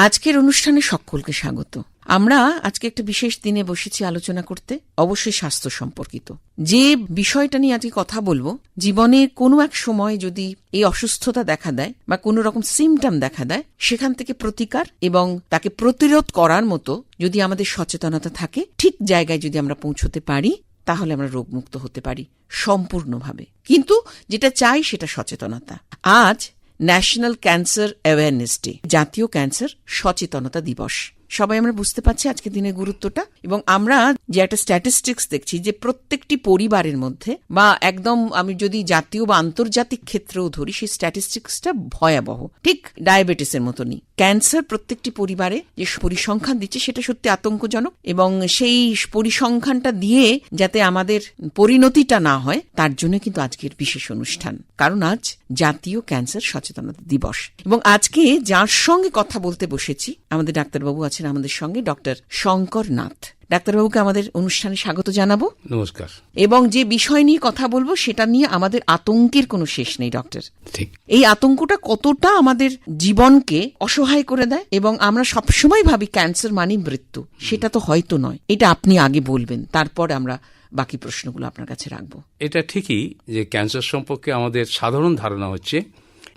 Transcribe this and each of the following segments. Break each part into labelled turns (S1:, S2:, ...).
S1: আজকের অনুষ্ঠানে সকলকে স্বাগত। আমরা আজকে একটা বিশেষ দিনে বসেছি আলোচনা করতে, অবশ্যই স্বাস্থ্য সম্পর্কিত। যে বিষয়টা নিয়ে আজকে কথা বলব জীবনের কোনো এক সময় যদি এই অসুস্থতা দেখা দেয় বা কোনো রকম সিমটম দেখা দেয়, সেখান থেকে প্রতিকার এবং তাকে প্রতিরোধ করার মতো যদি আমাদের সচেতনতা থাকে, ঠিক জায়গায় যদি আমরা পৌঁছতে পারি, তাহলে আমরা রোগমুক্ত হতে পারি, সম্পূর্ণভাবে। কিন্তু যেটা চাই সেটা সচেতনতা। আজ ন্যাশনাল ক্যান্সার অ্যাওয়ারনেস ডে জাতীয় ক্যান্সার সচেতনতা দিবস। সবাই আমরা বুঝতে পারছি আজকে দিনের গুরুত্বটা। এবং আমরা যে একটা স্ট্যাটিস্টিক্স দেখছি যে প্রত্যেকটি পরিবারের মধ্যে বা একদম আমি যদি জাতীয় বা আন্তর্জাতিক ক্ষেত্রেও ধরি, সেই স্ট্যাটিস্টিক্সটা ভয়াবহ। ঠিক ডায়াবেটিসের মতনই। ক্যান্সার প্রত্যেকটি পরিবারে যে পরিসংখ্যান দিচ্ছে, সেটা সত্যি আতঙ্কজনক এবং সেই পরিসংখ্যানটা দিয়ে যাতে আমাদের পরিণতিটা না হয়, তার জন্য কিন্তু আজকের বিশেষ অনুষ্ঠান। কারণ আজ জাতীয় ক্যান্সার সচেতনতা দিবস। এবং আজকে যার সঙ্গে কথা বলতে বসেছি, আমাদের ডাক্তারবাবু আছেন আমাদের সঙ্গে ডক্টর শঙ্কর নাথ। ডাক্তারবাবুকে আমাদের অনুষ্ঠানে স্বাগত জানাব।
S2: নমস্কার।
S1: এবং যে বিষয় নিয়ে কথা বলব সেটা নিয়ে আমাদের আতঙ্কের কোনো শেষ নেই ডক্টর।
S2: ঠিক।
S1: এই আতঙ্কটা কতটা আমাদের জীবনকে অসহায় করে দেয় এবং আমরা সবসময় ভাবি ক্যান্সার মানে মৃত্যু। সেটা তো হয়তো নয়। এটা আপনি আগে বলবেন তারপর আমরা বাকি প্রশ্নগুলো আপনার কাছে রাখব।
S2: এটা ঠিকই যে ক্যান্সার সম্পর্কে আমাদের সাধারণ ধারণা হচ্ছে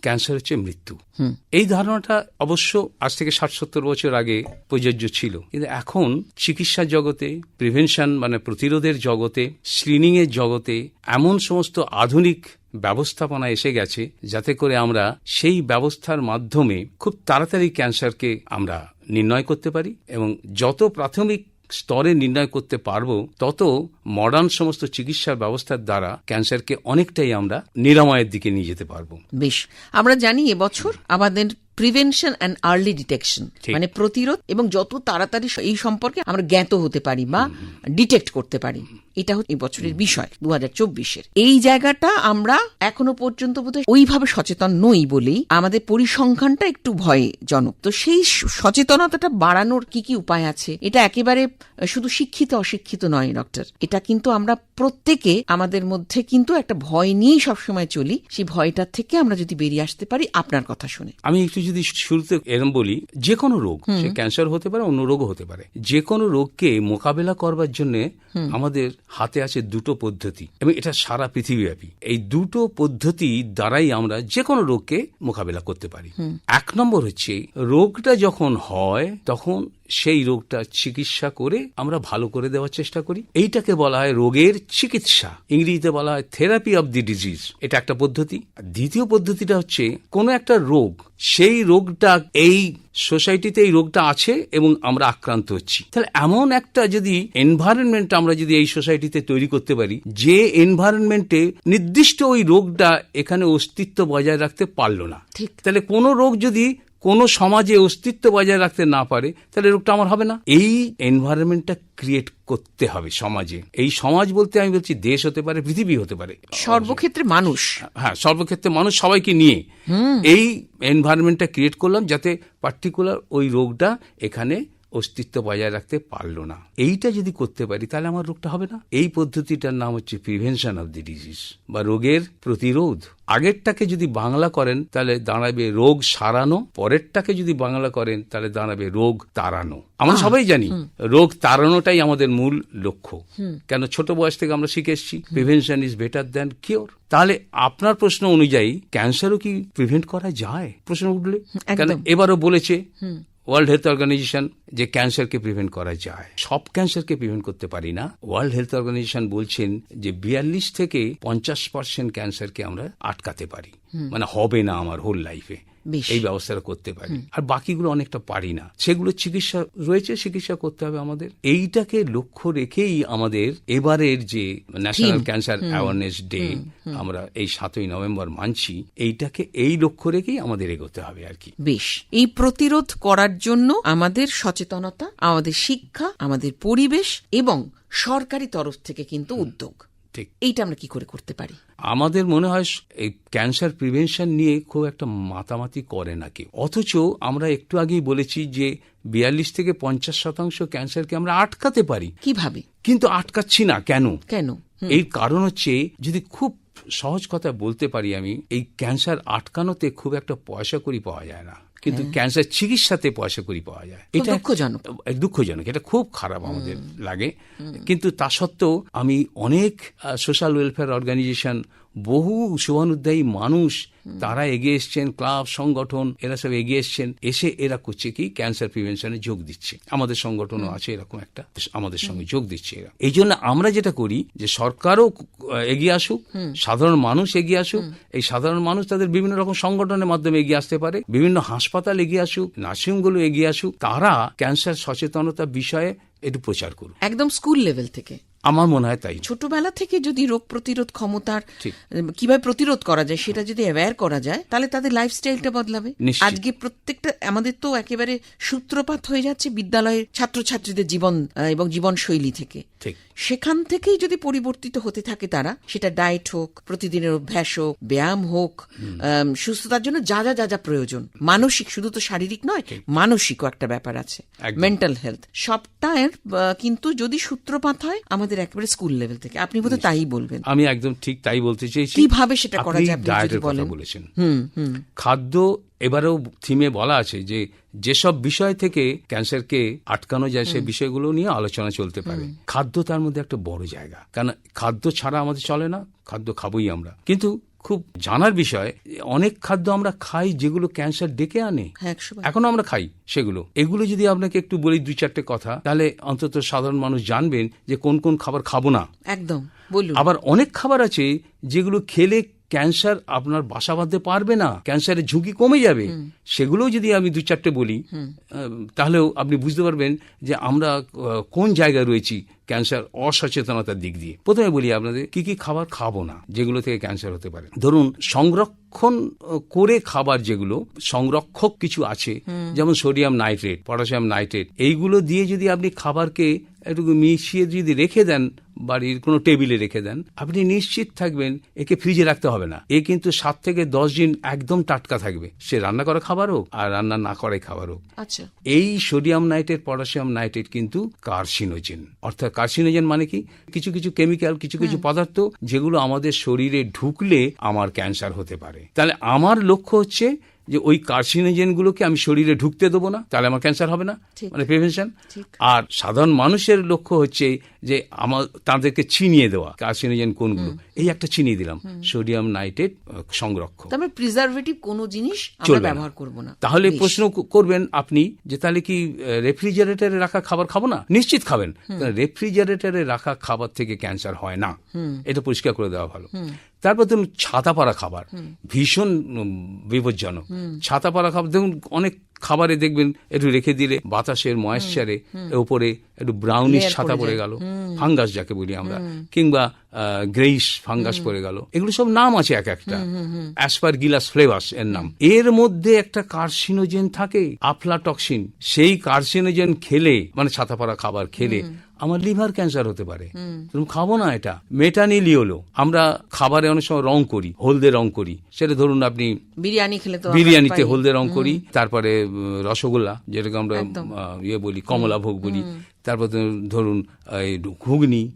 S2: ক্যান্সার হচ্ছে মৃত্যু। এই ধারণাটা অবশ্য আজ থেকে ষাট সত্তর বছর আগে প্রযোজ্য ছিল। কিন্তু এখন চিকিৎসা জগতে প্রিভেনশন মানে প্রতিরোধের জগতে স্ক্রিনিং এর জগতে এমন সমস্ত আধুনিক ব্যবস্থাপনা এসে গেছে যাতে করে আমরা সেই ব্যবস্থার মাধ্যমে খুব তাড়াতাড়ি ক্যান্সারকে আমরা নির্ণয় করতে পারি এবং যত প্রাথমিক স্তরে নির্ণয় করতে পারব, তত মডার্ন সমস্ত চিকিৎসা ব্যবস্থার দ্বারা ক্যান্সারকে অনেকটাই আমরা নিরাময়ের দিকে নিয়ে যেতে পারব।
S1: বেশ, আমরা জানি এবছর আমাদের প্রিভেনশন অ্যান্ড আর্লি ডিটেকশন মানে প্রতিরোধ এবং যত তাড়াতাড়ি এই সম্পর্কে আমরা জ্ঞাত হতে পারি বা ডিটেক্ট করতে পারি। এটা হচ্ছে বছরের বিষয় দু হাজার চব্বিশের। এই জায়গাটা আমরা এখনও পর্যন্ত বোধহয় ওইভাবে সচেতন নই বলেই আমাদের পরিসংখ্যানটা একটু ভয়জনক। তো সেই সচেতনতাটা বাড়ানোর কি কি উপায় আছে? এটা একেবারে শুধু শিক্ষিত অশিক্ষিত নয় ডক্টর এটা কিন্তু আমরা প্রত্যেকে আমাদের মধ্যে কিন্তু একটা ভয় নিয়েই সবসময় চলি। সেই ভয়টার থেকে আমরা যদি বেরিয়ে আসতে পারি আপনার কথা শুনে।
S2: আমি একটু যদি শুরুতে এরম বলি যে কোনো রোগ সে ক্যান্সার হতে পারে অন্য রোগও হতে পারে। যে কোনো রোগকে মোকাবেলা করবার জন্য আমাদের হাতে আছে দুটো পদ্ধতি এবং এটা সারা পৃথিবীব্যাপী। এই দুটো পদ্ধতি দ্বারাই আমরা যে কোনো রোগকে মোকাবেলা করতে পারি। এক নম্বর হচ্ছে রোগটা যখন হয় তখন সেই রোগটা চিকিৎসা করে আমরা ভালো করে দেওয়ার চেষ্টা করি। এইটাকে বলা হয় রোগের চিকিৎসা। ইংরেজিতে বলা হয় থেরাপি অব দি ডিজিজ এটা একটা পদ্ধতি। দ্বিতীয় পদ্ধতিটা হচ্ছে কোনো একটা রোগ সেই রোগটা এই সোসাইটিতে এই রোগটা আছে এবং আমরা আক্রান্ত হচ্ছি। তাহলে এমন একটা যদি এনভায়রনমেন্ট আমরা যদি এই সোসাইটিতে তৈরি করতে পারি যে এনভায়রনমেন্টে নির্দিষ্ট ওই রোগটা এখানে অস্তিত্ব বজায় রাখতে পারল না।
S1: ঠিক।
S2: তাহলে কোনো রোগ যদি কোনো সমাজে অস্তিত্ব বজায় রাখতে না পারে তাহলে রোগটা আমার হবে না। এই এনভায়রনমেন্টটা ক্রিয়েট করতে হবে সমাজে। এই সমাজ বলতে আমি বলছি দেশ হতে পারে পৃথিবী হতে পারে।
S1: সর্বক্ষেত্রে মানুষ।
S2: হ্যাঁ সর্বক্ষেত্রে মানুষ সবাইকে নিয়ে এই এনভায়রনমেন্টটা ক্রিয়েট করলাম যাতে পার্টিকুলার ওই রোগটা এখানে অস্তিত্ব বজায় রাখতে পারল না। এইটা যদি করতে পারি তাহলে আমার রোগটা হবে না। এই পদ্ধতিটার নাম হচ্ছে প্রিভেনশন অব দি ডিজিজ বা রোগের প্রতিরোধ। আগেরটাকে যদি বাংলা করেন তাহলে দাঁড়াবে রোগ সারানো। পরেরটাকে যদি বাংলা করেন তাহলে দাঁড়াবে রোগ তাড়ানো। আমরা সবাই জানি রোগ তাড়ানোটাই আমাদের মূল লক্ষ্য। কেন? ছোট বয়স থেকে আমরা শিখে এসেছি prevention is better than cure তাহলে আপনার প্রশ্ন অনুযায়ী ক্যান্সারও কি প্রিভেন্ট করা যায়? প্রশ্ন উঠলে? কেন? এবারও বলেছে ওয়ার্ল্ড হেলথ অর্গানাইজেশন যে ক্যান্সারকে প্রিভেন্ট করা যায়। সব ক্যান্সারকে প্রিভেন্ট করতে পারি না। ওয়ার্ল্ড হেলথ অর্গানাইজেশন বলছেন যে বিয়াল্লিশ থেকে পঞ্চাশ পার্সেন্ট ক্যান্সারকে আমরা আটকাতে পারি। মানে হবে না আমার হোল লাইফে। এই ব্যবস্থাটা করতে পারি। আর বাকিগুলো অনেকটা পারি না। সেগুলো চিকিৎসা রয়েছে চিকিৎসা করতে হবে আমাদের। এইটাকে লক্ষ্য রেখেই আমাদের এবারের যে ন্যাশনাল ক্যান্সার অ্যাওয়ারনেস ডে আমরা এই সাতই নভেম্বর মানছি এইটাকে এই লক্ষ্য রেখেই আমাদের এগোতে হবে আর কি।
S1: বেশ। এই প্রতিরোধ করার জন্য আমাদের সচেতনতা আমাদের শিক্ষা আমাদের পরিবেশ এবং সরকারি তরফ থেকে কিন্তু উদ্যোগ।
S2: ঠিক।
S1: এইটা আমরা কি করে করতে পারি?
S2: আমাদের মনে হয় এই ক্যান্সার প্রিভেনশন নিয়ে খুব একটা মাতামাতি করে না কেউ। অথচ আমরা একটু আগেই বলেছি যে বিয়াল্লিশ থেকে পঞ্চাশ শতাংশ ক্যান্সারকে আমরা আটকাতে পারি।
S1: কীভাবে?
S2: কিন্তু আটকাচ্ছি না কেন?
S1: কেন?
S2: এই কারণ হচ্ছে যদি খুব সহজ কথা বলতে পারি আমি এই ক্যান্সার আটকানোতে খুব একটা পয়সা করি পাওয়া যায় না। কিন্তু ক্যান্সার চিকিৎসাতে পয়সা করি পাওয়া যায়।
S1: এটা দুঃখজনক।
S2: দুঃখজনক। এটা খুব খারাপ আমাদের লাগে। কিন্তু তা সত্ত্বেও আমি অনেক সোশ্যাল ওয়েলফেয়ার অর্গানাইজেশন বহু শুভানুদ্দায়ী মানুষ তারা এগিয়ে এসছেন ক্লাব সংগঠন এরা সব এগিয়ে এসছেন এসে এরা করছে কি? ক্যান্সার প্রিভেনশনে যোগ দিচ্ছে। আমাদের সংগঠনও আছে এরকম একটা। আমাদের সঙ্গে যোগ দিচ্ছে এরা। এই জন্য আমরা যেটা করি যে সরকারও এগিয়ে আসুক সাধারণ মানুষ এগিয়ে আসুক এই সাধারণ মানুষ তাদের বিভিন্ন রকম সংগঠনের মাধ্যমে এগিয়ে আসতে পারে বিভিন্ন হাসপাতাল এগিয়ে আসুক নার্সিংগুলো এগিয়ে আসুক তারা ক্যান্সার সচেতনতা বিষয়ে একটু প্রচার করুক।
S1: একদম স্কুল লেভেল থেকে।
S2: আমার মনে হয় তাই।
S1: ছোটবেলা থেকে যদি রোগ প্রতিরোধ ক্ষমতার কীভাবে প্রতিরোধ করা যায় সেটা যদি অ্যাওয়্যার করা যায় তাহলে তাদের লাইফস্টাইলটা বদলাবে। আজকে প্রত্যেকটা আমাদের তো একেবারে সূত্রপাত হয়ে যাচ্ছে বিদ্যালয়ের ছাত্রছাত্রীদের জীবন এবং জীবনশৈলী থেকে। সেখান থেকেই যদি পরিবর্তিত হতে থাকে তারা সেটা ডায়েট হোক প্রতিদিনের অভ্যাস হোক ব্যায়াম হোক সুস্থতার জন্য যা যা যা যা প্রয়োজন। মানসিক শুধু তো শারীরিক নয় মানসিকও একটা ব্যাপার আছে। মেন্টাল হেলথ সবটার কিন্তু যদি সূত্রপাত হয় আমাদের একেবারে স্কুল লেভেল থেকে। আপনি বোধহয় তাই বলবেন।
S2: আমি একদম ঠিক তাই বলতে চাইছি
S1: কীভাবে সেটা করা যায়
S2: ডায়েটের কথা বলেছেন।
S1: হুম হুম।
S2: খাদ্য এবারেও থিমে বলা আছে যে যেসব বিষয় থেকে ক্যান্সারকে আটকানো যায় সেই বিষয়গুলো নিয়ে আলোচনা চলতে পারে। খাদ্য তার মধ্যে একটা বড় জায়গা। কারণ খাদ্য ছাড়া আমাদের চলে না। খাদ্য খাবোই আমরা। কিন্তু খুব জানার বিষয় অনেক খাদ্য আমরা খাই যেগুলো ক্যান্সার ডেকে আনে।
S1: হ্যাঁ
S2: এখনও আমরা খাই সেগুলো। এগুলো যদি আপনাকে একটু বলি দুই চারটে কথা তাহলে অন্তত সাধারণ মানুষ জানবেন যে কোন কোন খাবার খাব না।
S1: একদম বলুন।
S2: আবার অনেক খাবার আছে যেগুলো খেলে ক্যান্সার আপনার বাসা বাঁধতে পারবে না ক্যান্সারের ঝুঁকি কমে যাবে সেগুলোও যদি আমি দু চারটে বলি তাহলেও আপনি বুঝতে পারবেন যে আমরা কোন জায়গায় রয়েছি ক্যান্সার অসচেতনতার দিক দিয়ে। প্রথমে বলি আপনাদের কি কি খাবার খাব না যেগুলো থেকে ক্যান্সার হতে পারে? ধরুন সংরক্ষণ করে খাবার যেগুলো সংরক্ষক কিছু আছে যেমন সোডিয়াম নাইট্রেট পটাশিয়াম নাইট্রেট এইগুলো দিয়ে যদি আপনি খাবারকে একটু মিশিয়ে যদি রেখে দেন বাড়ির কোনো টেবিলে রেখে দেন। আপনি নিশ্চিত থাকবেন একে ফ্রিজে রাখতে হবে না। এ কিন্তু সাত থেকে দশ দিন একদম টাটকা থাকবে। সে রান্না করা খাবার হোক আর রান্না না করাই খাবার হোক।
S1: আচ্ছা।
S2: এই সোডিয়াম নাইট্রেট পটাশিয়াম নাইট্রেট কিন্তু কার্সিনোজেন। অর্থাৎ কার্সিনোজেন মানে কি? কিছু কিছু কেমিক্যাল কিছু কিছু পদার্থ যেগুলো আমাদের শরীরে ঢুকলে আমার ক্যান্সার হতে পারে। তাহলে আমার লক্ষ্য হচ্ছে যে ওই কার্সিনোজেন গুলোকে আমি শরীরে ঢুকতে দেবো না তাহলে আমার ক্যান্সার হবে না মানে প্রিভেনশন আর সাধারণ মানুষের লক্ষ্য হচ্ছে যে আমার তাদেরকে চিনিয়ে দেওয়া কার্সিনোজেন কোনগুলো? এই একটা চিনিয়ে দিলাম সোডিয়াম নাইট্রেট সংরক্ষক।
S1: তার মানে প্রিজারভেটিভ কোনো জিনিস আমরা ব্যবহার করব না।
S2: তাহলে প্রশ্ন করবেন আপনি যে তাহলে কি রেফ্রিজারেটরে রাখা খাবার খাব না? নিশ্চিত খাবেন। রেফ্রিজারেটরে রাখা খাবার থেকে ক্যান্সার হয় না। এটা পরিষ্কার করে দেওয়া ভালো। তারপর ধরুন ছাতা পাড়া খাবার ভীষণ বিপজ্জনক। ছাতা পাড়া খাবার দেখুন অনেক খাবারে দেখবেন একটু রেখে দিলে বাতাসের ময়েশ্চারে উপরে একটু ব্রাউনিশ ছাতা
S1: পড়ে
S2: পড়ে গেল। ফাঙ্গাস যাকে বলি আমরা। কিংবা গ্রেইস ফাঙ্গাস পড়ে গেল। এগুলো সব নাম আছে এক একটা। অ্যাসপার গিলাস ফ্লেভাস এর নাম। এর মধ্যে একটা কার্সিনোজেন থাকে আফলাটক্সিন সেই কার্সিনোজেন খেলে মানে ছাতা ছাতাপাড়া খাবার খেলে আমার লিভার ক্যান্সার হতে পারে। তুমি খাব না এটা। মেটানিলিওলো। আমরা খাবারে অনেক সময় রং করি হলদে রং করি। সেটা ধরুন আপনি
S1: বিরিয়ানি খেলে তো
S2: বিরিয়ানিতে হলদে রং করি তারপরে রসগোল্লা যেটাকে আমরা ইয়ে বলি কমলা ভোগ বলি তারপর ধরুন- ঘুগনি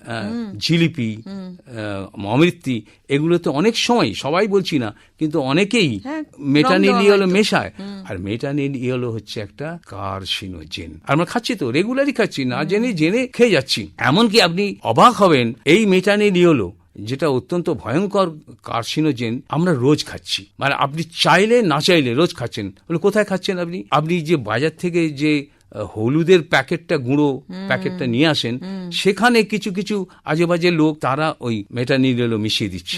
S2: জিলিপি আহ, অমৃতি এগুলো তো অনেক সময় সবাই বলছি না কিন্তু অনেকেই
S1: হ্যাঁ,
S2: মেটানিল ইয়েলো মেশায়। আর মেটানিল ইয়েলো হচ্ছে একটা কার্সিনোজেন। আর আমরা খাচ্ছি তো রেগুলারই খাচ্ছি না জেনে জেনে খেয়ে যাচ্ছি। এমনকি আপনি অবাক হবেন এই মেটানিল ইয়েলো যেটা অত্যন্ত ভয়ঙ্কর কার্সিনোজেন আমরা রোজ খাচ্ছি। মানে আপনি চাইলে না চাইলে রোজ খাচ্ছেন। কোথায় খাচ্ছেন আপনি? আপনি যে বাজার থেকে যে হলুদের প্যাকেটটা গুঁড়ো প্যাকেটটা নিয়ে আসেন সেখানে কিছু কিছু আজেবাজে লোক তারা ওই মেটানিল মিশিয়ে দিচ্ছে।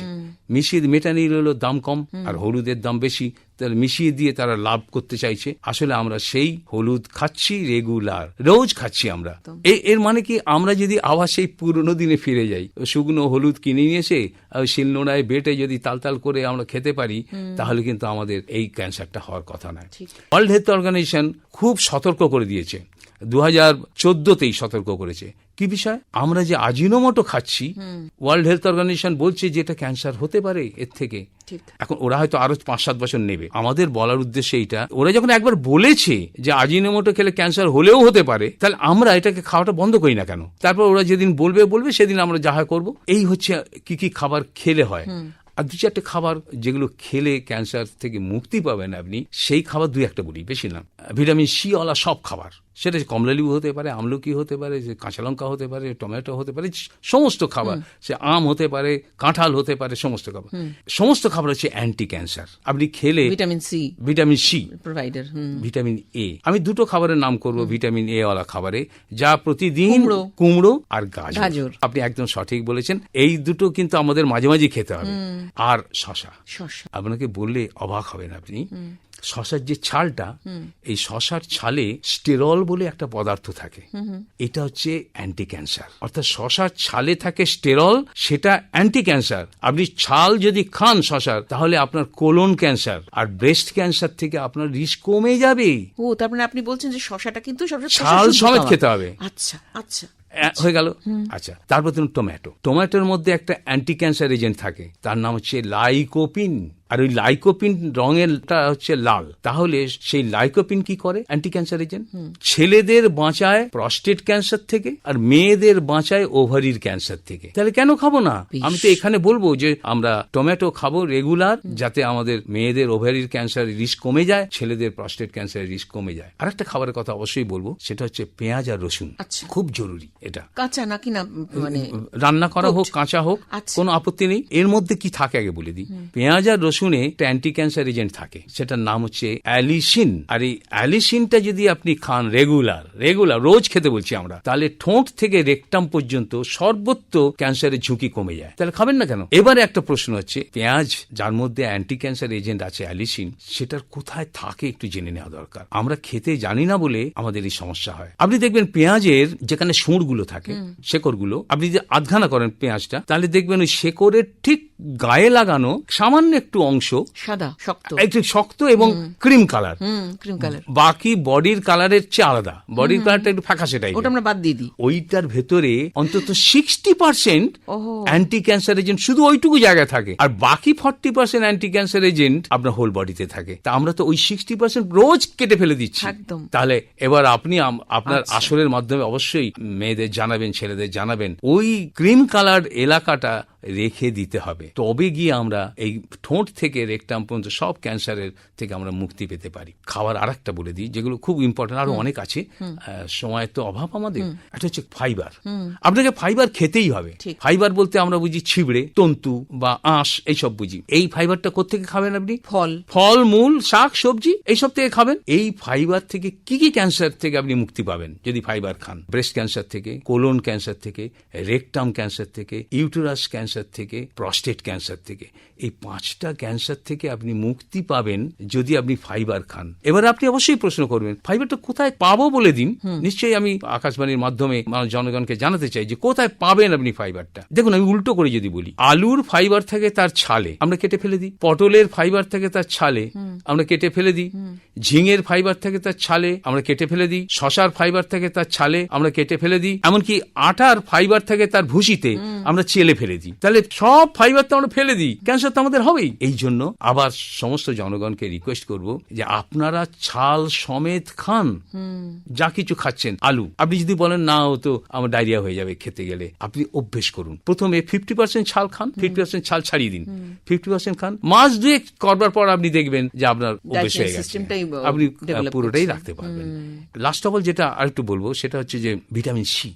S2: মিশিয়ে মেটানিল দাম কম আর হলুদের দাম বেশি। মিশিয়ে দিয়ে তারা লাভ করতে চাইছে। আসলে আমরা সেই হলুদ খাচ্ছি রেগুলার রোজ খাচ্ছি আমরা। এর মানে কি? আমরা যদি আবার সেই পুরনো দিনে ফিরে যাই শুকনো হলুদ কিনে নিয়ে এসে শিল শিলনোড়ায় বেটে যদি তাল তাল করে আমরা খেতে পারি তাহলে কিন্তু আমাদের এই ক্যান্সারটা হওয়ার কথা নয়। ওয়ার্ল্ড হেলথ অর্গানাইজেশন খুব সতর্ক করে দিয়েছে। দু হাজার চোদ্দতেই সতর্ক করেছে। কি বিষয়? আমরা যে আজিনোমোটো খাচ্ছি ওয়ার্ল্ড হেলথ অর্গানাইজেশন বলছে যে এটা ক্যান্সার হতে পারে এর থেকে। এখন ওরা হয়তো আরও পাঁচ সাত বছর নেবে। আমাদের বলার উদ্দেশ্যে এইটা ওরা যখন একবার বলেছে যে আজিনোমোটো খেলে ক্যান্সার হলেও হতে পারে তাহলে আমরা এটাকে খাওয়াটা বন্ধ করি না কেন? তারপর ওরা যেদিন বলবে বলবে সেদিন আমরা যাহা করব। এই হচ্ছে কি কি খাবার খেলে হয়। আর দু চারটে খাবার যেগুলো খেলে ক্যান্সার থেকে মুক্তি পাবেন আপনি সেই খাবার দুই একটা বলি বেশি না। ভিটামিন সি ওয়ালা সব খাবার। সেটা কমলালেবু হতে পারে আমলকি হতে পারে যে কাঁচা লঙ্কা হতে পারে টমেটো হতে পারে সমস্ত খাবার সে আম হতে পারে কাঁঠাল হতে পারে সমস্ত খাবার। সমস্ত খাবার হচ্ছে অ্যান্টি ক্যান্সার আপনি খেলে
S1: vitamin C.
S2: Vitamin C.
S1: Provider
S2: vitamin A. আমি দুটো খাবারের নাম করব ভিটামিন এ ওয়ালা খাবারে যা প্রতিদিন
S1: কুমড়ো।
S2: আর গাজর। আপনি একদম সঠিক বলেছেন। এই দুটো কিন্তু আমাদের মাঝে মাঝে খেতে হবে। আর শশা
S1: শসা।
S2: আপনাকে বললে অবাক হবেন আপনি। শশার যে ছালটা এই শশার ছালে স্টেরল বলে একটা পদার্থ থাকে। এটা হচ্ছে অ্যান্টি ক্যান্সার অর্থাৎ শশার ছালে থাকে স্টেরল সেটা অ্যান্টি ক্যান্সার আপনি ছাল যদি খান শশার তাহলে আপনার কোলন ক্যান্সার আর ব্রেস্ট ক্যান্সার থেকে আপনার রিস্ক কমে যাবে।
S1: ও তার মানে আপনি বলছেন যে শসাটা কিন্তু
S2: ছাল সমেত খেতে হবে।
S1: আচ্ছা আচ্ছা।
S2: হয়ে গেল? আচ্ছা তারপর তুমি টমেটো টমেটোর মধ্যে একটা অ্যান্টি ক্যান্সার এজেন্ট থাকে। তার নাম হচ্ছে লাইকোপিন আর ওই লাইকোপিন রঙেরটা হচ্ছে লাল। তাহলে সেই লাইকোপিন কি করে? অ্যান্টি ক্যান্সার এজেন্ট ছেলেদের বাঁচায় প্রস্টেট ক্যান্সার থেকে আর মেয়েদের বাঁচায় ওভারির ক্যান্সার থেকে। তাহলে কেন খাব না? আমি তো এখানে বলব যে আমরা টমেটো খাব রেগুলার যাতে আমাদের মেয়েদের ওভারির ক্যান্সার রিস্ক কমে যায় ছেলেদের প্রস্টেট ক্যান্সারের রিস্ক কমে যায়। আর একটা খাবারের কথা অবশ্যই বলব সেটা হচ্ছে পেঁয়াজ আর রসুন।
S1: আচ্ছা।
S2: খুব জরুরি এটা।
S1: কাঁচা নাকি না মানে
S2: রান্না করা হোক কাঁচা হোক
S1: আচ্ছা।
S2: কোনো আপত্তি নেই। এর মধ্যে কি থাকে আগে বলে দিই? পেঁয়াজ আর রসুনে একটা অ্যান্টি ক্যান্সার এজেন্ট থাকে। সেটার নাম হচ্ছে অ্যালিসিন। আর এই অ্যালিসিনটা যদি আপনি খান রেগুলার রেগুলার রোজ খেতে বলছি আমরা তাহলে ঠোঁট থেকে রেকটাম পর্যন্ত সর্বত্র ক্যান্সারের ঝুঁকি কমে যায়। তাহলে খাবেন না কেন? এবারে একটা প্রশ্ন হচ্ছে পেঁয়াজ যার মধ্যে অ্যান্টি ক্যান্সার এজেন্ট আছে অ্যালিসিন সেটার কোথায় থাকে একটু জেনে নেওয়া দরকার। আমরা খেতে জানি না বলে আমাদের এই সমস্যা হয়। আপনি দেখবেন পেঁয়াজের যেখানে সুঁড়গুলো থাকে শেকড়গুলো আপনি যদি আধখানা করেন পেঁয়াজটা তাহলে দেখবেন ওই শেকড়ের ঠিক গায়ে লাগানো সামান্য একটু অংশ
S1: সাদা শক্ত।
S2: একটু শক্ত এবং ক্রিম কালার।
S1: Cream colour.
S2: বাকি বডির কালারের চেয়ে আলাদা। বডির কালারটা একটু ফ্যাকাশে টাইপের
S1: ওটা আমরা বাদ দিয়ে দিই।
S2: ওইটার ভেতরে অন্তত sixty percent anti cancer agent শুধু ওইটুকু জায়গায় থাকে। আর বাকি forty percent anti cancer agent আপনার হোল বডিতে থাকে। তা আমরা তো ওই সিক্সটি পার্সেন্ট রোজ কেটে ফেলে দিচ্ছি।
S1: একদম।
S2: তাহলে এবার আপনি আপনার
S1: আচ্ছা।
S2: আসরের মাধ্যমে অবশ্যই মেয়েদের জানাবেন ছেলেদের জানাবেন। ওই ক্রিম কালার এলাকাটা রেখে দিতে হবে। তবে গিয়ে আমরা এই ঠোঁট থেকে রেকটাম পর্যন্ত সব ক্যান্সারের থেকে আমরা মুক্তি পেতে পারি। খাবার আর একটা বলে দিই যেগুলো খুব ইম্পর্টেন্ট আরও অনেক আছে। সময়ের তো অভাব আমাদের। একটা হচ্ছে ফাইবার আপনাকে ফাইবার খেতেই হবে। ফাইবার বলতে আমরা বুঝি ছিবড়ে তন্তু বা আঁশ এইসব বুঝি। এই ফাইবারটা কোথেকে খাবেন আপনি?
S1: ফল।
S2: ফল মূল শাক সবজি এইসব থেকে খাবেন? এই ফাইবার থেকে কি কি ক্যান্সার থেকে আপনি মুক্তি পাবেন? যদি ফাইবার খান ব্রেস্ট ক্যান্সার থেকে কোলন ক্যান্সার থেকে রেকটাম ক্যান্সার থেকে ইউটেরাস ক্যান্সার থেকে প্রস্টেট ক্যান্সার থেকে। এই পাঁচটা ক্যান্সার থেকে আপনি মুক্তি পাবেন যদি আপনি ফাইবার খান। এবার আপনি অবশ্যই প্রশ্ন করবেন ফাইবারটা কোথায় পাবো বলে দিন? নিশ্চয়ই আমি আকাশবাণীর মাধ্যমে জনগণকে জানাতে চাই যে কোথায় পাবেন আপনি ফাইবারটা দেখুন আমি উল্টো করে যদি বলি আলুর ফাইবার থাকে তার ছালে আমরা কেটে ফেলে দিই। পটলের ফাইবার থাকে তার ছালে আমরা কেটে ফেলে দিই। ঝিঙের ফাইবার থাকে তার ছালে আমরা কেটে ফেলে দিই। শশার ফাইবার থাকে তার ছালে আমরা কেটে ফেলে দিই। এমনকি আটার ফাইবার থাকে তার ভুসিতে আমরা চেলে ফেলে দিই। তাহলে সব ফাইবার তো আমরা ফেলে দিই। ক্যান্সার তো আমাদের হবেই। এই জন্য আবার সমস্ত জনগণকে রিকোয়েস্ট করব যে আপনারা ছাল সমেত খান। যা কিছু খাচ্ছেন আলু। আপনি যদি বলেন না ও তো আমার ডায়রিয়া হয়ে যাবে খেতে গেলে। আপনি অভ্যেস করুন। প্রথমে ফিফটি পার্সেন্ট ছাল খান ফিফটি পার্সেন্ট ছাল ছাড়িয়ে দিন। ফিফটি পার্সেন্ট খান। মাস দুয়েক করবার পর আপনি দেখবেন যে আপনার অভ্যেস হয়ে গেছে। আপনি পুরোটাই রাখতে পারবেন। লাস্ট অফ অল যেটা আরেকটু বলব সেটা হচ্ছে যে ভিটামিন সি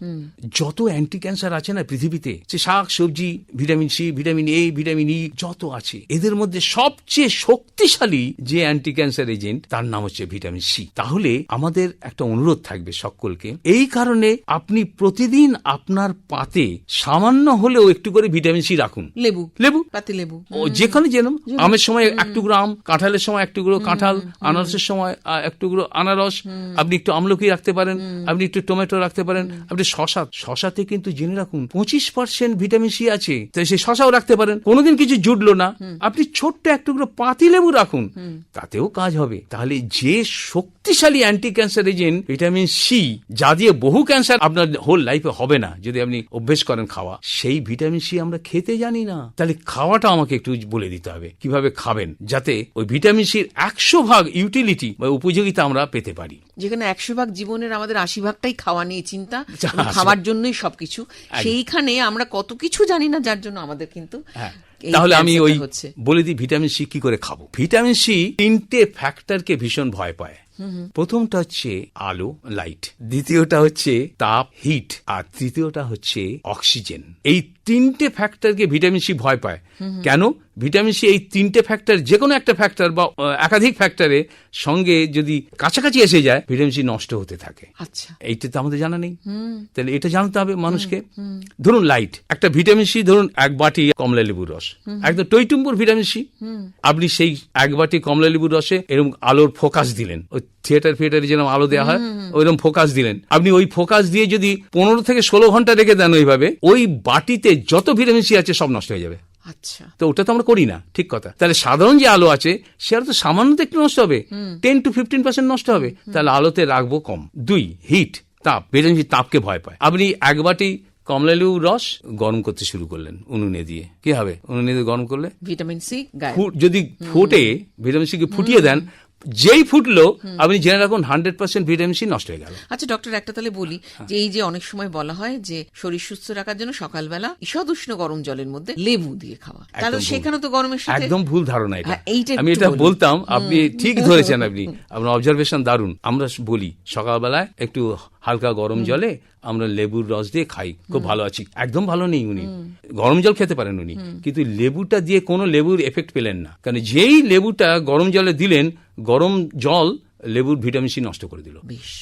S2: যত অ্যান্টি ক্যান্সার আছে না পৃথিবীতে সে শাক সবজি vitamin C vitamin A vitamin E যত আছে। এদের মধ্যে সবচেয়ে শক্তিশালী যে অ্যান্টি ক্যান্সার এজেন্ট তার নাম হচ্ছে ভিটামিন সি। তাহলে আমাদের একটা অনুরোধ থাকবে সকলকে। এই কারণে আপনি প্রতিদিন আপনার পাতে সামান্য হলেও একটু করে ভিটামিন সি রাখুন।
S1: লেবু।
S2: লেবু?
S1: পাতি লেবু।
S2: ও যেখানে যেন। আমের সময় এক টুকরো আম কাঁঠালের সময় এক টুকরো কাঁঠাল আনারসের সময় এক টুকরো আনারস। আপনি একটু আমলকি রাখতে পারেন আপনি একটু টমেটো রাখতে পারেন। আপনি শশা শশাতে কিন্তু জেনে রাখুন পঁচিশ পার্সেন্ট ভিটামিন সি আছে। তাই সেই শশাও রাখতে পারেন। কোনোদিন কিছু জুটলো না। আপনি ছোট্ট এক টুকরো পাতি লেবু রাখুন। তাতেও কাজ হবে। তাহলে যে শক্তিশালী anti cancer agent vitamin C যা দিয়ে বহু ক্যান্সার আপনার হোল লাইফে হবে না যদি আপনি অভ্যেস করেন খাওয়া সেই ভিটামিন সি আমরা খেতে জানি না। তাহলে খাওয়াটা আমাকে একটু বলে দিতে হবে। কীভাবে খাবেন? যাতে ওই ভিটামিন সির একশো ভাগ ইউটিলিটি বা উপযোগিতা আমরা পেতে পারি।
S1: যেখানে একশো ভাগ জীবনের আমাদের আশি ভাগটাই খাওয়া নিয়ে চিন্তা খাওয়ার জন্যই সবকিছু। সেইখানে আমরা কত কিছু জানি না যার জন্য আমাদের কিন্তু
S2: হ্যাঁ। তাহলে আমি ওই বলে দিই ভিটামিন সি কি করে খাব? ভিটামিন সি তিনটে ফ্যাক্টরকে ভীষণ ভয় পায়। প্রথমটা হচ্ছে আলো লাইট। দ্বিতীয়টা হচ্ছে তাপ হিট। আর তৃতীয়টা হচ্ছে অক্সিজেন। এই তিনটে ফ্যাক্টরকে ভিটামিন সি ভয় পায়। কেন? ভিটামিন সি এই তিনটে ফ্যাক্টর যে কোনো একটা ফ্যাক্টর বা একাধিক ফ্যাক্টরে সঙ্গে যদি কাছাকাছি এসে যায় ভিটামিন সি নষ্ট হতে থাকে।
S1: আচ্ছা।
S2: এইটা তো আমাদের জানা নেই। তাহলে এটা জানতে হবে মানুষকে। ধরুন লাইট একটা ভিটামিন সি ধরুন এক বাটি কমলা লেবুর রস। একদম টইটুম্বুর ভিটামিন সি। আপনি সেই এক বাটি কমলা লেবুর রসে এরকম আলোর ফোকাস দিলেন। ওই থিয়েটার ফিয়েটারে যেরকম আলো দেওয়া হয় ওইরকম ফোকাস দিলেন। আপনি ওই ফোকাস দিয়ে যদি পনেরো থেকে ষোলো ঘণ্টা রেখে দেন ওইভাবে ওই বাটিতে যত ভিটামিন সি আছে সব নষ্ট হয়ে যাবে।
S1: আচ্ছা।
S2: তো ওটা তো আমরা করি না ঠিক কথা। তাহলে সাধারণ যে আলো আছে সে আলো তো সামান্য একটু নষ্ট হবে। টেন টু ফিফটিন পার্সেন্ট নষ্ট হবে। তাহলে আলোতে রাখব কম। দুই হিট তাপ। ভিটামিন সি তাপকে ভয় পায় আপনি একবারটি কমলালেবু রস গরম করতে শুরু করলেন উনুনে দিয়ে। কি হবে? উনুনে দিয়ে গরম করলে?
S1: ভিটামিন সি
S2: যদি ফুটে ভিটামিন সি কে ফুটিয়ে দেন যেই ফুটলো আপনি জেনে রাখুন হান্ড্রেড পার্সেন্ট ভিটামিন সি নষ্ট হয়ে গেল।
S1: আচ্ছা ডক্টর একটা তাহলে বলি যে এই যে অনেক সময় বলা হয় যে শরীর সুস্থ রাখার জন্য সকালবেলা ঈষদ উষ্ণ গরম জলের মধ্যে লেবু দিয়ে খাওয়া। তাহলে সেখানে তো গরমের সাথে
S2: একদম ভুল ধারণা এটা।
S1: হ্যাঁ,
S2: আমি এটা বলতাম আপনি ঠিক ধরেছেন আপনি। আপনার অবজারভেশন দারুণ আমরা বলি সকালবেলায় একটু হালকা গরম জলে আমরা লেবুর রস দিয়ে খাই। খুব ভালো আছি। একদম ভালো নেই উনি। গরম জল খেতে পারেন উনি। কিন্তু লেবুটা দিয়ে কোনো লেবুর এফেক্ট পেলেন না। কারণ যেই লেবুটা গরম জলে দিলেন গরম জল লেবুর ভিটামিন সি নষ্ট করে দিল।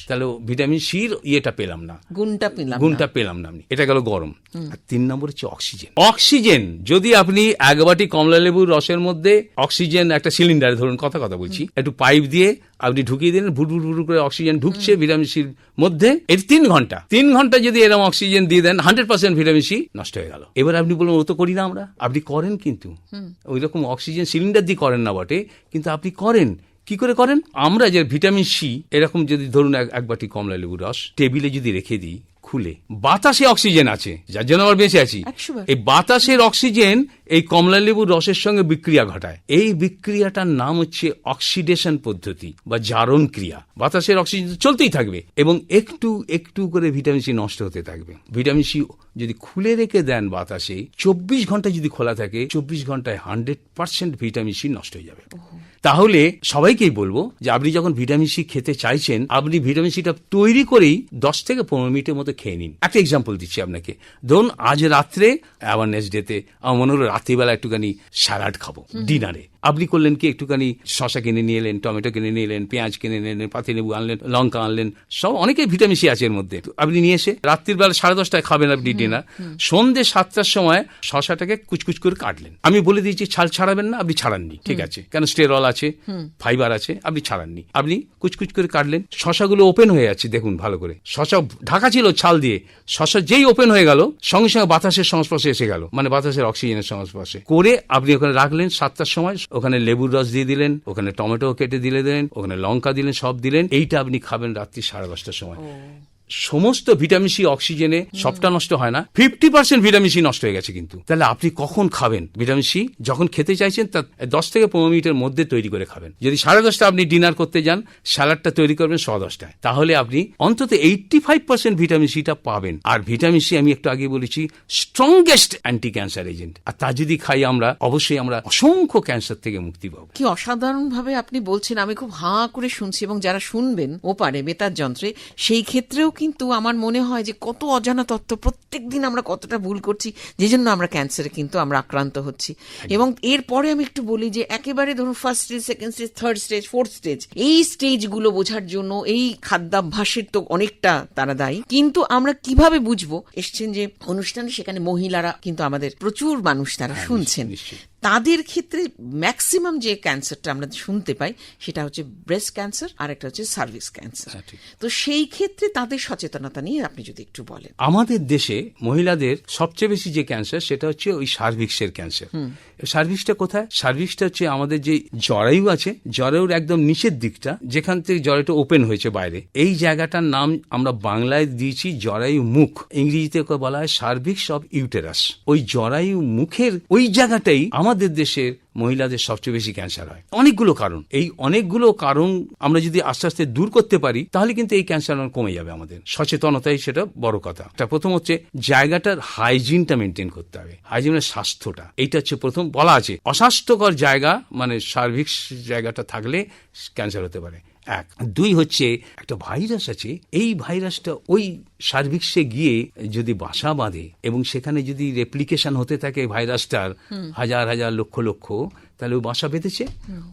S2: তাহলে ভিটামিন সির ইয়েটা পেলাম না।
S1: গুণটা পেলাম।
S2: গুণটা পেলাম না আমি। এটা গেল গরম। আর তিন নম্বর হচ্ছে অক্সিজেন। অক্সিজেন যদি আপনি এক বাটি কমলা লেবুর রসের মধ্যে অক্সিজেন একটা সিলিন্ডার ধরুন কথা কথা বলছি একটু পাইপ দিয়ে আপনি ঢুকিয়ে দিলেন ভুট ভুট ভুট করে অক্সিজেন ঢুকছে ভিটামিন সির মধ্যে এর তিন ঘণ্টা। তিন ঘণ্টা যদি এরকম অক্সিজেন দিয়ে দেন হান্ড্রেড পার্সেন্ট ভিটামিন সি নষ্ট হয়ে গেল। এবার আপনি বলুন ও তো করি না আমরা। আপনি করেন কিন্তু। ওই রকম অক্সিজেন সিলিন্ডার দিয়ে করেন না বটে কিন্তু আপনি করেন। কি করে করেন? আমরা যে ভিটামিন সি এরকম যদি ধরুন এক- বাটি কমলা লেবুর রস টেবিলে যদি রেখে দিই খুলে বাতাসে অক্সিজেন আছে যার জন্য আমরা বেঁচে আছি। এই বাতাসের অক্সিজেন এই কমলা লেবুর রসের সঙ্গে বিক্রিয়া ঘটায়। এই বিক্রিয়াটার নাম হচ্ছে অক্সিডেশন পদ্ধতি বা জারণ ক্রিয়া। বাতাসের অক্সিজেন চলতেই থাকবে এবং একটু একটু করে ভিটামিন সি নষ্ট হতে থাকবে। ভিটামিন সি যদি খুলে রেখে দেন বাতাসে চব্বিশ ঘণ্টা যদি খোলা থাকে চব্বিশ ঘন্টায় হান্ড্রেড পার্সেন্ট ভিটামিন সি নষ্ট হয়ে যাবে। তাহলে সবাইকেই বলব যে আপনি যখন ভিটামিন সি খেতে চাইছেন আপনি ভিটামিন সিটা তৈরি করেই দশ থেকে পনেরো মিনিটের মতো খেয়ে নিন। একটা এক্সাম্পল দিচ্ছি আপনাকে। ধরুন আজ রাত্রে অ্যাওয়ারনেস ডেতে আমার মনে হলো রাত্রিবেলা একটুখানি স্যালাড খাব ডিনারে আপনি করলেন কি? একটুখানি শশা কিনে নিয়ে এলেন টমেটো কিনে নিয়ে এলেন পেঁয়াজ কিনে নিয়ে এলেন পাতিলেবু আনলেন লঙ্কা আনলেন সব অনেকেই ভিটামিন সি আছে এর মধ্যে। আপনি নিয়ে এসে রাত্রির বেলা সাড়ে দশটায় খাবেন আপনি ডিনার সন্ধ্যে সাতটার সময় শশাটাকে কুচকুচ করে কাটলেন। আমি বলে দিয়েছি ছাল ছাড়াবেন না আপনি ছাড়াননি ঠিক আছে। কেন? স্টেরল আছে ফাইবার আছে আপনি ছাড়াননি। আপনি কুচকুচ করে কাটলেন শশাগুলো ওপেন হয়ে যাচ্ছে দেখুন ভালো করে। শশা ঢাকা ছিল ছাল দিয়ে শশা যেই ওপেন হয়ে গেল সঙ্গে সঙ্গে বাতাসের সংস্পর্শে এসে গেল। মানে বাতাসের অক্সিজেনের সংস্পর্শে। করে আপনি ওখানে রাখলেন সাতটার সময় ওখানে লেবুর রস দিয়ে দিলেন, ওখানে টমেটো কেটে দিলে দিলেন, ওখানে লঙ্কা দিলেন, সব দিলেন। এইটা আপনি খাবেন রাত্রি সাড়ে দশটার সময়। সমস্ত ভিটামিন সি অক্সিজেনে সবটা নষ্ট হয় না। ফিফটি পার্সেন্ট ভিটামিন সি নষ্ট হয়ে গেছে কিন্তু। তাহলে আপনি কখন খাবেন? ভিটামিন সি যখন খেতে চাইছেন তার দশ থেকে পনেরো মিনিটের মধ্যে তৈরি করে খাবেন। যদি সাড়ে দশটা আপনি ডিনার করতে যান, স্যালাডটা তৈরি করবেন ছ দশটায়। তাহলে আপনি অন্তত এইটটি ফাইভ পার্সেন্ট ভিটামিন সিটা পাবেন। আর ভিটামিন সি আমি একটু আগে বলেছি স্ট্রংগেস্ট অ্যান্টি ক্যান্সার এজেন্ট আর তা যদি খাই আমরা, অবশ্যই আমরা অসংখ্য ক্যান্সার থেকে মুক্তি পাবো।
S1: কি অসাধারণ ভাবে আপনি বলছেন, আমি খুব হাঁ করে শুনছি এবং যারা শুনবেন, ও পারে, বেতার যন্ত্রে, সেই ক্ষেত্রেও কিন্তু আমার মনে হয় যে কত অজানা তত্ত্ব প্রত্যেক দিন আমরা কতটা ভুল করছি যে জন্য আমরা ক্যান্সারে কিন্তু আমরা আক্রান্ত হচ্ছি। এবং এরপরে আমি একটু বলি যে একেবারে ধরুন first stage second stage third stage fourth stage এই স্টেজগুলো বোঝার জন্য এই খাদ্যাভ্যাসের তো অনেকটা তারা দায়ী। কিন্তু আমরা কীভাবে বুঝব? এসছেন যে অনুষ্ঠানে সেখানে মহিলারা কিন্তু আমাদের প্রচুর মানুষ তারা শুনছেন।
S2: নিশ্চয়ই।
S1: তাদের ক্ষেত্রে ম্যাক্সিমাম যে ক্যান্সারটা আমরা শুনতে পাই সেটা হচ্ছে ব্রেস্ট ক্যান্সার আর একটা হচ্ছে সার্ভিস ক্যান্সার তো সেই ক্ষেত্রে তাদের সচেতনতা নিয়ে আপনি যদি একটু বলেন।
S2: আমাদের দেশে মহিলাদের সবচেয়ে বেশি যে ক্যান্সার সেটা হচ্ছে ওই সার্ভিক্সের ক্যান্সার সার্ভিক্সটা কোথায়? সার্ভিক্সটা হচ্ছে আমাদের যে জরায়ু আছে জরায়ুর একদম নিচের দিকটা যেখান থেকে জরায়ুটা ওপেন হয়েছে বাইরে। এই জায়গাটার নাম আমরা বাংলায় দিয়েছি জরায়ু মুখ। ইংরেজিতে বলা হয় সার্ভিক্স অফ ইউটেরাস ওই জরায়ু মুখের ওই জায়গাটাই আমাদের আমাদের দেশের মহিলাদের সবচেয়ে বেশি ক্যান্সার হয়। অনেকগুলো কারণ। এই অনেকগুলো কারণ আমরা যদি আস্তে আস্তে দূর করতে পারি, তাহলে কিন্তু এই ক্যান্সার কমে যাবে আমাদের। সচেতনতাই সেটা বড় কথা। তা প্রথম হচ্ছে জায়গাটার হাইজিনটা মেনটেন করতে হবে। হাইজিনের স্বাস্থ্যটা। এইটা হচ্ছে প্রথম বলা আছে। অস্বাস্থ্যকর জায়গা মানে সার্ভিক্স জায়গাটা থাকলে ক্যান্সার হতে পারে। এক। দুই হচ্ছে একটা ভাইরাস আছে এই ভাইরাসটা ওই সার্ভিক্সে গিয়ে যদি বাসা বাঁধে এবং সেখানে যদি রেপ্লিকেশন হতে থাকে ভাইরাসটার হাজার হাজার লক্ষ লক্ষ তাহলে ওই বাসা বেঁধেছে?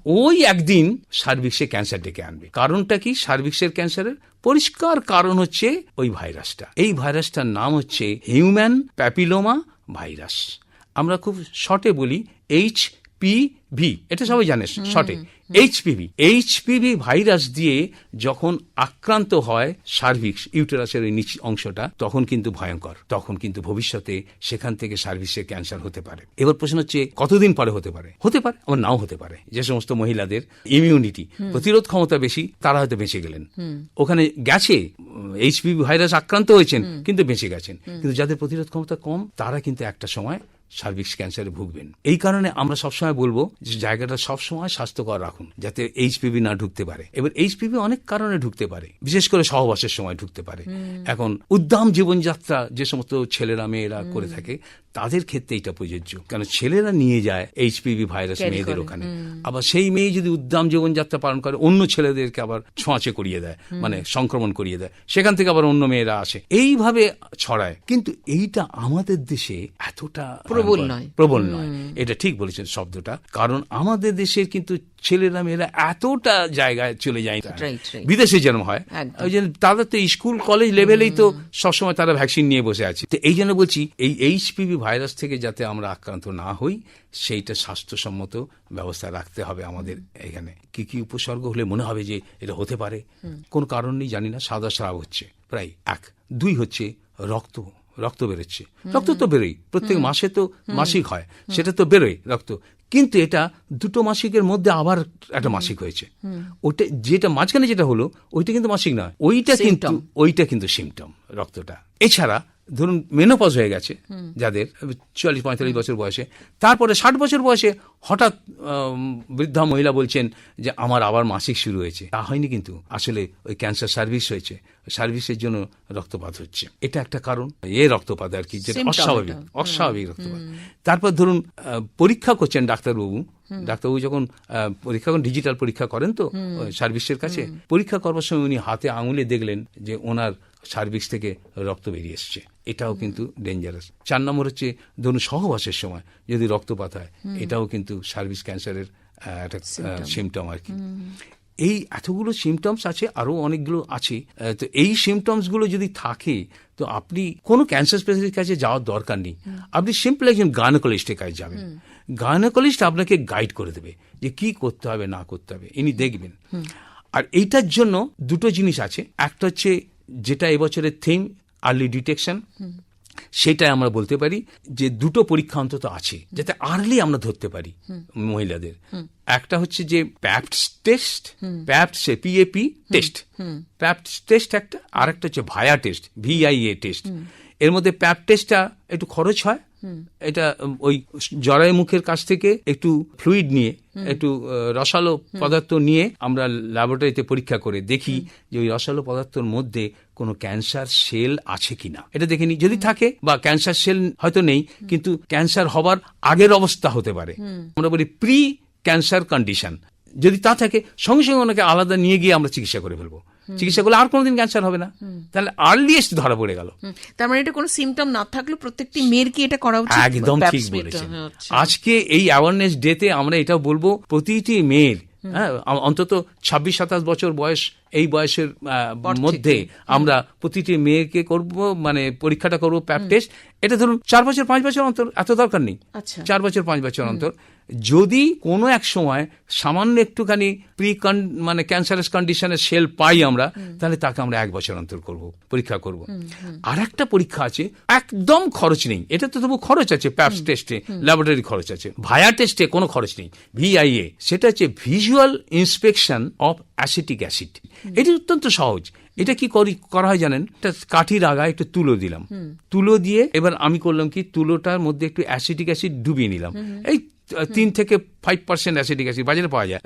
S2: ওই একদিন সার্ভিক্সে ক্যান্সার ডেকে আনবে। কারণটা কি? সার্ভিক্সের ক্যান্সারের পরিষ্কার কারণ হচ্ছে ওই ভাইরাসটা। এই ভাইরাসটার নাম হচ্ছে হিউম্যান প্যাপিলোমা ভাইরাস আমরা খুব শর্টে বলি এইচ পি ভি এটা সবাই জানে শর্টে এইচপিভি এইচপিভি ভাইরাস দিয়ে যখন আক্রান্ত হয় সার্ভিক্স ইউটেরাসের ওই নিচ অংশটা তখন কিন্তু ভয়ঙ্কর। তখন কিন্তু ভবিষ্যতে সেখান থেকে সার্ভিসে ক্যান্সার হতে পারে। এবার প্রশ্ন হচ্ছে কতদিন পরে হতে পারে? হতে পারে আবার নাও হতে পারে। যে সমস্ত মহিলাদের ইমিউনিটি প্রতিরোধ ক্ষমতা বেশি তারা হয়তো বেঁচে গেলেন। ওখানে গেছে এইচপিভি ভাইরাস আক্রান্ত হয়েছেন কিন্তু বেঁচে গেছেন। কিন্তু যাদের প্রতিরোধ ক্ষমতা কম তারা কিন্তু একটা সময় সার্ভিক্স ক্যান্সারে ভুগবেন। এই কারণে আমরা সবসময় বলব যে জায়গাটা সবসময় স্বাস্থ্যকর রাখুন যাতে এইচপিভি না ঢুকতে পারে। এবার এইচপিভি অনেক কারণে ঢুকতে পারে বিশেষ করে সহবাসের সময় ঢুকতে পারে। এখন উদ্দাম জীবনযাত্রা যে সমস্ত ছেলেরা মেয়েরা করে থাকে তাদের ক্ষেত্রে এটা প্রযোজ্য। কারণ ছেলেরা নিয়ে যায় এইচপিভি ভাইরাস মেয়েদের ওখানে। আবার সেই মেয়ে যদি উদ্দাম জীবনযাত্রা পালন করে অন্য ছেলেদেরকে আবার ছোঁয়াচে করিয়ে দেয় মানে সংক্রমণ করিয়ে দেয়। সেখান থেকে আবার অন্য মেয়েরা আসে। এইভাবে ছড়ায়। কিন্তু এইটা আমাদের দেশে এতটা
S1: প্রবল নয়।
S2: প্রবল নয়। এটা ঠিক বলেছেন শব্দটা। কারণ আমাদের দেশের কিন্তু ছেলেরা মেয়েরা এতটা জায়গায় চলে যায়. বিদেশে যেরকম হয়। ওই জন্য তাদের তো স্কুল কলেজ লেভেলেই তো সবসময় তারা ভ্যাকসিন নিয়ে বসে আছে। তো এই জন্য বলছি এই এইচপিভি ভাইরাস থেকে যাতে আমরা আক্রান্ত না হই সেইটা স্বাস্থ্যসম্মত ব্যবস্থা রাখতে হবে আমাদের এখানে। কি কি উপসর্গ হলে মনে হবে যে এটা হতে পারে? কোন কারণ নেই জানি না। সাদা স্রাব হচ্ছে প্রায় এক। দুই হচ্ছে রক্ত রক্ত বেরোচ্ছে। রক্ত তো বেরোই প্রত্যেক মাসে তো মাসিক হয়। সেটা তো বেরোয় রক্ত। কিন্তু এটা দুটো মাসিকের মধ্যে আবার একটা মাসিক হয়েছে। ওটা যেটা মাঝখানে যেটা হলো ওইটা কিন্তু মাসিক নয়। ওইটা কিন্তু ওইটা কিন্তু সিমটম রক্তটা। এছাড়া ধরুন মেনোপজ হয়ে গেছে যাদের চুয়াল্লিশ পঁয়তাল্লিশ বছর বয়সে। তারপরে ষাট বছর বয়সে হঠাৎ বৃদ্ধা মহিলা বলছেন যে আমার আবার মাসিক শুরু হয়েছে। তা হয়নি কিন্তু। আসলে ওই ক্যান্সার সার্ভিস হয়েছে। সার্ভিসের জন্য রক্তপাত হচ্ছে। এটা একটা কারণ। এ রক্তপাত আর কি যেটা অস্বাভাবিক অস্বাভাবিক রক্তপাত। তারপর ধরুন পরীক্ষা করছেন ডাক্তারবাবু। ডাক্তারবাবু যখন পরীক্ষা করেন ডিজিটাল পরীক্ষা করেন তো সার্ভিসের কাছে পরীক্ষা করবার সময় উনি হাতে আঙুলে দেখলেন যে ওনার সার্ভিস থেকে রক্ত বেরিয়ে এসছে। এটাও কিন্তু ডেঞ্জারাস চার নম্বর হচ্ছে ধরুন সহবাসের সময় যদি রক্তপাত হয় এটাও কিন্তু সার্ভিস ক্যান্সারের একটা সিমটম আর কি। এই এতগুলো সিমটমস আছে আরও অনেকগুলো আছে তো এই সিমটমসগুলো যদি থাকে তো আপনি কোনো ক্যান্সার স্পেশালিস্ট কাছে যাওয়ার দরকার নেই। আপনি সিম্পল একজন গায়নোকলিস্টের কাছে যাবেন। গায়নোকলিস্ট আপনাকে গাইড করে দেবে যে কি করতে হবে না করতে হবে। ইনি দেখবেন। আর এইটার জন্য দুটো জিনিস আছে। একটা হচ্ছে যেটা এবছরের থিম আর্লি ডিটেকশন সেটাই আমরা বলতে পারি যে দুটো পরীক্ষা অন্তত আছে, যাতে আর্লি আমরা ধরতে পারি মহিলাদের। একটা হচ্ছে যে প্যাপট টেস্ট প্যাপট সে পিএপি টেস্ট প্যাপট টেস্ট একটা আর একটা হচ্ছে ভায়া টেস্ট ভিআইএ টেস্ট এর মধ্যে প্যাপ টেস্টটা একটু খরচ হয়, এটা ওই জরায়ু মুখের কাছ থেকে একটু ফ্লুইড নিয়ে একটু রসালো পদার্থ নিয়ে আমরা ল্যাবরেটরিতে পরীক্ষা করে দেখি যে ওই রসালো পদার্থের মধ্যে কোনো ক্যান্সার সেল আছে কিনা। এটা দেখে যদি থাকে বা ক্যান্সার সেল হয়তো নেই কিন্তু ক্যান্সার হবার আগের অবস্থা হতে পারে। আমরা বলি প্রি ক্যান্সার কন্ডিশন যদি তা থাকে সঙ্গে সঙ্গে ওনাকে আলাদা নিয়ে গিয়ে আমরা চিকিৎসা করে ফেলব। চিকিৎসা করলে আর কোনোদিন ক্যান্সার হবে না। তাহলে আর্লিয়েস্ট ধরা পড়ে গেল।
S1: তার মানে এটা কোনো সিমটম না থাকলে প্রত্যেকটি মেয়ের কি এটা করা উচিত?
S2: একদম ঠিক বলেছেন।
S1: হ্যাঁ।
S2: আজকে এই অ্যাওয়ারনেস ডেতে আমরা এটা বলব প্রতিটি মেয়ের হ্যাঁ অন্তত ছাব্বিশ সাতাশ বছর বয়স এই বয়সের মধ্যে আমরা প্রতিটি মেয়েকে করব মানে পরীক্ষাটা করব প্যাপ টেস্ট এটা ধরুন চার বছর পাঁচ বছর অন্তর এত দরকার নেই।
S1: আচ্ছা।
S2: চার বছর পাঁচ বছর অন্তর। যদি কোনো এক সময় সামান্য একটুখানি প্রি মানে ক্যান্সারাস কন্ডিশনের সেল পাই আমরা তাহলে তাকে আমরা এক বছর অন্তর করব পরীক্ষা করব। আর একটা পরীক্ষা আছে একদম খরচ নেই। এটা তো তবু খরচ আছে প্যাপস টেস্টে ল্যাবরেটরি খরচ আছে। ভায়া টেস্টে কোনো খরচ নেই। ভিআইএ সেটা হচ্ছে visual inspection of acetic acid এটি অত্যন্ত সহজ। এটা কি করি করা হয় জানেন? একটা কাঠির আগায় একটু তুলো দিলাম। তুলো দিয়ে এবার আমি করলাম কি? তুলোটার মধ্যে একটু অ্যাসিটিক অ্যাসিড ডুবিয়ে নিলাম। এই তিন থেকে ফাইভ পার্সেন্ট অ্যাসিডিক অ্যাসিড বাজারে পাওয়া যায়।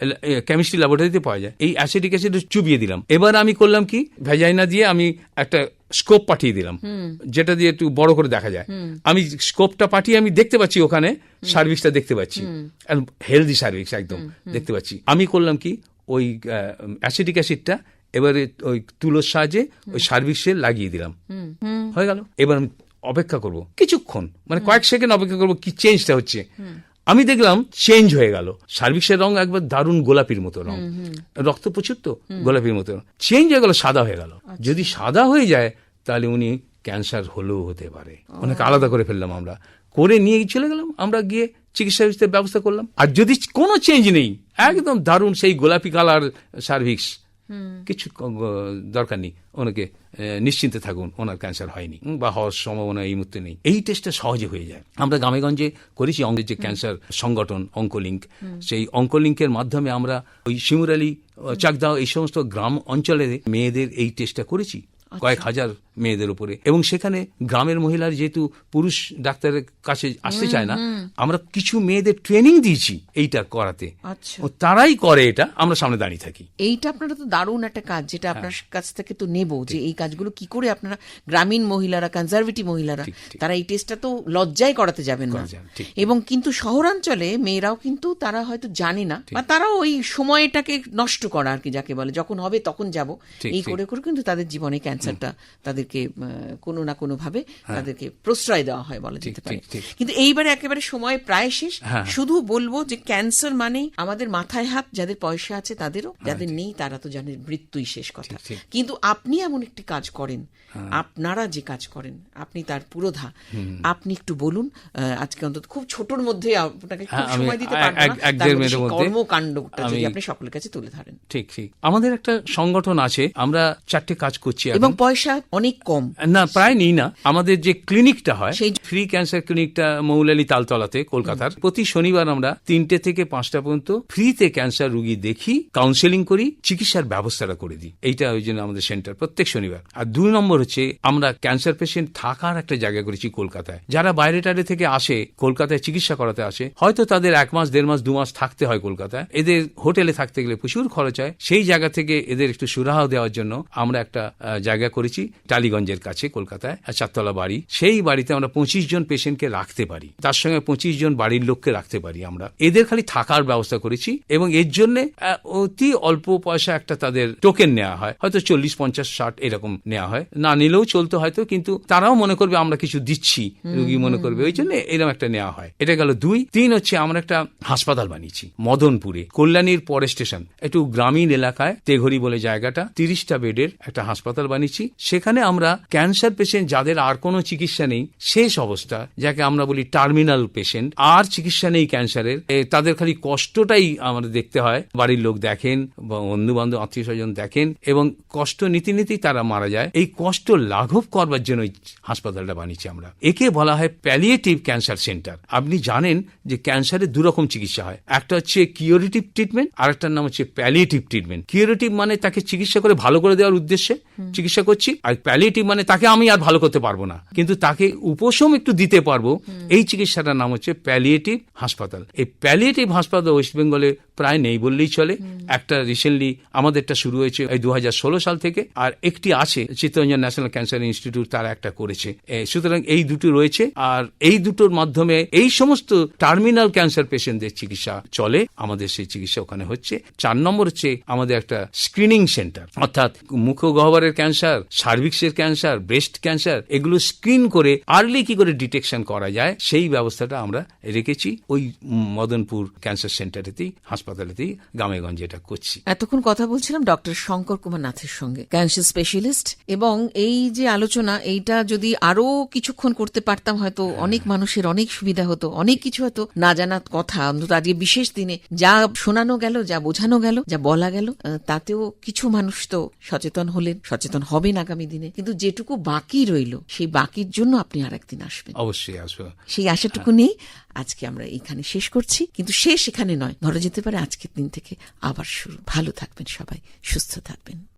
S2: কেমিস্ট্রি ল্যাবরেটরিতে পাওয়া যায়। এই অ্যাসিডিক অ্যাসিড চুবিয়ে দিলাম। এবার আমি করলাম কি? ভেজাইনা দিয়ে আমি একটা স্কোপ পাঠিয়ে দিলাম। যেটা দিয়ে একটু বড় করে দেখা যায়। আমি স্কোপটা পাঠিয়ে আমি দেখতে পাচ্ছি ওখানে। সার্ভিসটা দেখতে পাচ্ছি। হেলদি সার্ভিস একদম দেখতে পাচ্ছি। আমি করলাম কি? ওই অ্যাসিডিক অ্যাসিডটা এবারে ওই তুলোর সাহায্যে ওই সার্ভিসে লাগিয়ে দিলাম। হয়ে গেল। এবার আমি অপেক্ষা করব কিছুক্ষণ। মানে কয়েক সেকেন্ড অপেক্ষা করব কি চেঞ্জটা হচ্ছে। আমি দেখলাম চেঞ্জ হয়ে গেল। সার্ভিসের রং একবার দারুণ গোলাপির মতো রং। রক্ত প্রচুর তো গোলাপির মতো। চেঞ্জ হয়ে গেল সাদা হয়ে গেল। যদি সাদা হয়ে যায় তাহলে উনি ক্যান্সার হলেও হতে পারে। ওনাকে আলাদা করে ফেললাম আমরা। করে নিয়ে চলে গেলাম। আমরা গিয়ে চিকিৎসা ব্যবস্থা করলাম। আর যদি কোনো চেঞ্জ নেই একদম দারুণ সেই গোলাপি কালার সার্ভিক্স কিছু দরকার নেই। ওনাকে নিশ্চিন্তে থাকুন ওনার ক্যান্সার হয়নি। বা হওয়ার সম্ভাবনা এই মুহূর্তে নেই। এই টেস্টটা সহজে হয়ে যায়। আমরা গ্রামেগঞ্জে করেছি আমাদের যে ক্যান্সার সংগঠন অঙ্কলিঙ্ক সেই অঙ্কলিঙ্কের মাধ্যমে আমরা ওই শিমুরালি চাকদাও এই সমস্ত গ্রাম অঞ্চলে মেয়েদের এই টেস্টটা করেছি। কয়েক হাজার মেয়েদের উপরে। এবং সেখানে গ্রামের মহিলার যেহেতু পুরুষ ডাক্তারের কাছে আসতে চায় না আমরা কিছু মেয়েদের ট্রেনিং দিয়েছি এইটা করাতে।
S1: আচ্ছা।
S2: ও তারাই করে এটা আমরা সামনে দাঁড়িয়ে থাকি।
S1: এইটা আপনারা তো দারুণ একটা কাজ যেটা আপনার কাছ থেকে তো নেব যে এই কাজগুলো কি করে আপনারা গ্রামীণ মহিলারা কনজারভেটিভ মহিলারা তারা এই টেস্টটা তো লজ্জায় করাতে যাবেন না। এবং কিন্তু শহরাঞ্চলে মেয়েরাও কিন্তু তারা হয়তো জানে না বা তারাও ওই সময়টাকে নষ্ট করা আর কি যাকে বলে যখন হবে তখন যাব। এই করে করে কিন্তু তাদের জীবনে ক্যান্সারটা তাদেরকে কোনো না কোনো ভাবে তাদেরকে প্রশ্রয় দেওয়া হয় বলা যেতে পারে। কিন্তু এইবারে একেবারে সময় প্রায় শেষ।
S2: হ্যাঁ।
S1: শুধু বলব যে ক্যান্সার মানেই আমাদের মাথায় হাত যাদের পয়সা আছে তাদেরও যাদের নেই তারা তো জানে মৃত্যুই শেষ কথা।
S2: হ্যাঁ, হ্যাঁ।
S1: কিন্তু আপনি এমন একটি কাজ করেন আপনারা যে কাজ করেন আপনি তার পুরোধা আপনি একটু বলুন আজকে অন্তত খুব ছোটর মধ্যে আপনাকে খুব
S2: হ্যাঁ,
S1: সময় দিতে পারব না। কর্মকাণ্ডটা যদি আপনি সকলের কাছে তুলে ধরেন।
S2: ঠিক ঠিক। আমাদের একটা সংগঠন আছে আমরা চারটে কাজ করছি
S1: এবং পয়সা অনেক কম।
S2: না প্রায় নেই না। আমাদের যে ক্লিনিকটা হয়
S1: সেই-
S2: ফ্রি ক্যান্সার ক্লিনিকটা মৌলালি তালতলাতে কলকাতার। প্রতি শনিবার আমরা তিনটে থেকে পাঁচটা পর্যন্ত ফ্রিতে ক্যান্সার রুগী দেখি কাউন্সেলিং করি চিকিৎসার ব্যবস্থাটা করে দিই। এইটা ওই জন্য আমাদের সেন্টার প্রত্যেক শনিবার। আর দুই নম্বর হচ্ছে আমরা ক্যান্সার পেশেন্ট থাকার একটা জায়গা করেছি কলকাতায়। যারা বাইরে টাইরে থেকে আসে কলকাতায় চিকিৎসা করাতে আসে হয়তো তাদের এক মাস দেড় মাস দু মাস থাকতে হয় কলকাতায়। এদের হোটেলে থাকতে গেলে প্রচুর খরচ হয়। সেই জায়গা থেকে এদের একটু সুরাহা দেওয়ার জন্য আমরা একটা জায়গা করেছি টালিগঞ্জের কাছে কলকাতায় চারতলা বাড়ি। সেই বাড়িতে আমরা পঁচিশ জন পেশেন্টকে রাখতে পারি। তার সঙ্গে পঁচিশ জন বাড়ির লোককে রাখতে পারি আমরা। এদের খালি থাকার ব্যবস্থা করেছি এবং এর জন্য অতি অল্প পয়সা একটা তাদের টোকেন নেওয়া হয়। হয়তো চল্লিশ পঞ্চাশ ষাট এরকম নেওয়া হয়। না নিলেও চলতো হয়তো কিন্তু তারাও মনে করবে আমরা কিছু দিচ্ছি। রুগী মনে করবে ওই জন্য এরকম একটা নেওয়া হয়। এটা গেল দুই। তিন হচ্ছে আমরা একটা হাসপাতাল বানিয়েছি মদনপুরে কল্যাণীর পরে স্টেশন। একটু গ্রামীণ এলাকায় তেঘরি বলে জায়গাটা তিরিশটা বেডের একটা হাসপাতাল বানিয়েছি। সেখানে আমরা ক্যান্সার পেশেন্ট যাদের আর কোনো চিকিৎসা নেই, শেষ অবস্থা, যাকে আমরা বলি টার্মিনাল পেশেন্ট, আর চিকিৎসা নেই ক্যান্সারের তাদের খালি কষ্টটাই আমাদের দেখতে হয়। বাড়ির লোক দেখেন, বা বন্ধু বান্ধব আত্মীয় স্বজন দেখেন, এবং কষ্ট নীতি নীতি তারা মারা যায়। এই কষ্ট লাঘব করবার জন্য হাসপাতালটা বানিয়েছি আমরা। একে বলা হয় প্যালিয়েটিভ ক্যান্সার সেন্টার আপনি জানেন যে ক্যান্সারের দু রকম চিকিৎসা হয়। একটা হচ্ছে কিউরেটিভ ট্রিটমেন্ট আর একটার নাম হচ্ছে প্যালিয়েটিভ ট্রিটমেন্ট কিউরেটিভ মানে তাকে চিকিৎসা করে ভালো করে দেওয়ার উদ্দেশ্যে চিকিৎসা করছি, আর প্যালিয়েটিভ মানে তাকে আমি আর ভালো করতে পারব না। কিন্তু তাকে উপশম একটু দিতে পারব, এই চিকিৎসাটার নাম হচ্ছে প্যালিয়েটিভ হাসপাতাল। এই প্যালিয়েটিভ হাসপাতাল ওয়েস্ট বেঙ্গলে প্রায় নেই বললেই চলে। একটা রিসেন্টলি আমাদেরটা শুরু হয়েছে এই দু হাজার ষোলো সাল থেকে আর একটি আছে চিত্তরঞ্জন ন্যাশনাল ক্যান্সার ইনস্টিটিউট তারা একটা করেছে। সুতরাং এই দুটো রয়েছে আর এই দুটোর মাধ্যমে এই সমস্ত টার্মিনাল ক্যান্সার পেশেন্টদের চিকিৎসা চলে। আমাদের সেই চিকিৎসা ওখানে হচ্ছে। চার নম্বর হচ্ছে আমাদের একটা স্ক্রিনিং সেন্টার অর্থাৎ মুখগহ্বরের ক্যান্সার সার্ভিক্সের ক্যান্সার ব্রেস্ট ক্যান্সার এগুলো স্ক্রিন করে আর্লি কি করে ডিটেকশন করা যায় সেই ব্যবস্থাটা আমরা রেখেছি। ওই মদনপুর ক্যান্সার সেন্টারেতেই হাসপাতালেতেই গ্রামেগঞ্জে এটা করছি।
S1: এতক্ষণ কথা বলছিলাম ডক্টর শঙ্কর কুমার নাথের সঙ্গে ক্যান্সার স্পেশালিস্ট এবং এই যে আলোচনা এইটা যদি আরও কিছুক্ষণ করতে পারতাম হয়তো অনেক মানুষের অনেক সুবিধা হতো অনেক কিছু হয়তো না জানার কথা। আজকে বিশেষ দিনে যা শোনানো গেল যা বোঝানো গেল যা বলা গেল তাতেও কিছু মানুষ তো সচেতন হলেন সচেতন হবেন আগামী দিনে। কিন্তু যেটুকু বাকি রইল সেই বাকির জন্য আপনি আর একদিন আসবেন।
S2: অবশ্যই আসব।
S1: সেই আশাটুকু নেই। আজকে আমরা এখানে শেষ করছি। কিন্তু শেষ এখানে নয় ধরা যেতে পারে আজকের দিন থেকে। আবার শুরু। ভালো থাকবেন সবাই, সুস্থ থাকবেন।